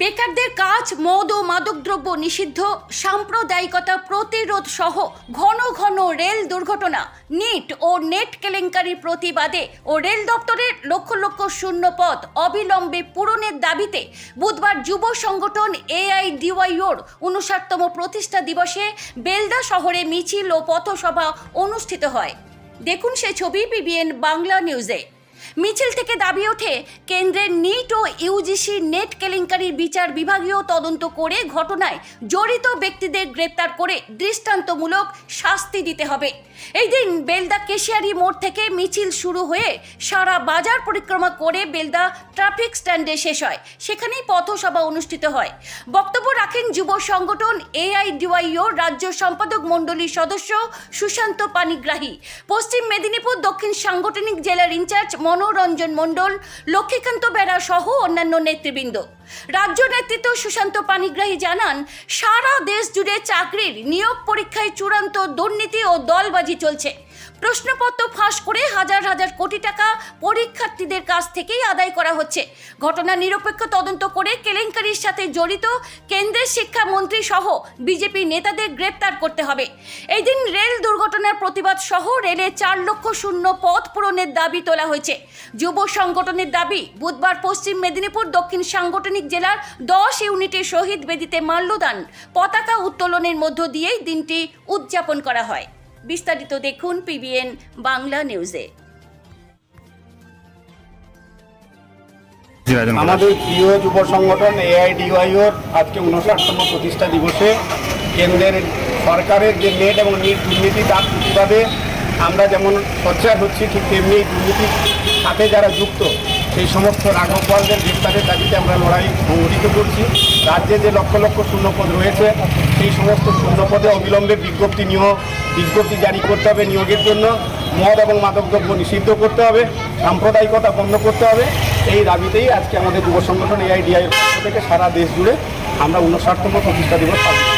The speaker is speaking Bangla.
বেকারদের কাজ, মদ ও মাদকদ্রব্য নিষিদ্ধ, সাম্প্রদায়িকতা প্রতিরোধ সহ ঘন ঘন রেল দুর্ঘটনা, নিট ও নেট কেলেঙ্কারির প্রতিবাদে ও রেল দপ্তরের লক্ষ লক্ষ শূন্য পদ অবিলম্বে পূরণের দাবিতে বুধবার যুব সংগঠন এআইডিওয়াইওর উনষাটতম প্রতিষ্ঠা দিবসে বেলদা শহরে মিছিল ও পথসভা অনুষ্ঠিত হয়। দেখুন সে ছবি পিবিএন বাংলা নিউজে। মিছিল থেকে দাবি ওঠে, কেন্দ্রের নিট ও ইউজিসি নেট কেলেঙ্কারির বিচার বিভাগীয় তদন্ত করে ঘটনায় জড়িত ব্যক্তিদের গ্রেপ্তার করে দৃষ্টান্তমূলক শাস্তি দিতে হবে। এই দিন বেলদা কেশিয়ারি মোড় থেকে মিছিল শুরু হয়ে সারা বাজার পরিক্রমা করে বেলদা ট্রাফিক স্ট্যান্ডে শেষ হয়। সেখানেই পথসভা অনুষ্ঠিত হয়। বক্তব্য রাখেন যুব সংগঠন এআইডিওয়াইও রাজ্য সম্পাদক মণ্ডলীর সদস্য সুশান্ত পানিগ্রাহী। পশ্চিম মেদিনীপুর দক্ষিণ সাংগঠনিক জেলার ইনচার্জ মনোরঞ্জন মণ্ডল, লক্ষ্মীকান্ত বেড়া সহ অন্যান্য নেতৃবৃন্দ। রাজ্য নেতৃত্ব সুশান্ত পানিগ্রাহী জানান, সারা দেশ জুড়ে চাকরির নিয়োগ পরীক্ষায় চূড়ান্ত দুর্নীতি ও দলবাজি চলছে। প্রশ্নপত্র ফাঁস করে হাজার হাজার কোটি টাকা পরীক্ষার্থীদের কাছ থেকেই আদায় করা হচ্ছে। ঘটনা নিরপেক্ষ তদন্ত করে কেলেঙ্কারির সাথে জড়িত কেন্দ্রের শিক্ষামন্ত্রী সহ বিজেপি নেতাদের গ্রেপ্তার করতে হবে। এই দিন রেল দুর্ঘটনার প্রতিবাদ সহ রেলে চার লক্ষ শূন্য পথ পূরণের দাবি তোলা হয়েছে। যুব সংগঠনের দাবি, বুধবার পশ্চিম মেদিনীপুর দক্ষিণ সাংগঠনিক জেলার দশ ইউনিটের শহীদ বেদিতে মাল্যদান, পতাকা উত্তোলনের মধ্য দিয়েই দিনটি উদযাপন করা হয়। বিস্তারিত দেখুন পিবিএন বাংলা নিউজে। আমাদের প্রিয় যুব সংগঠন এআইডিওয়াইওর আজকে উনষাটতম প্রতিষ্ঠা দিবসে কেন্দ্রের সরকারের যে নেট এবং নিট দুর্নীতি তার প্রতিবাদে আমরা যেমন সোচ্চার হচ্ছি, ঠিক তেমনি দুর্নীতির সাথে যারা যুক্ত, সেই সমস্ত রাঘব বলদের গ্রেপ্তারের দাবিতে আমরা লড়াই সংগঠিত করছি। রাজ্যে যে লক্ষ লক্ষ শূন্যপদ রয়েছে, সেই সমস্ত শূন্যপদে অবিলম্বে বিজ্ঞপ্তি নিয়োগ, বিজ্ঞপ্তি জারি করতে হবে নিয়োগের জন্য। মদ এবং মাদকদ্রব্য নিষিদ্ধ করতে হবে, সাম্প্রদায়িকতা বন্ধ করতে হবে। এই দাবিতেই আজকে আমাদের যুব সংগঠন এআইডিআই থেকে সারা দেশ জুড়ে আমরা উনষাটতম প্রতিষ্ঠা দিবস পালন।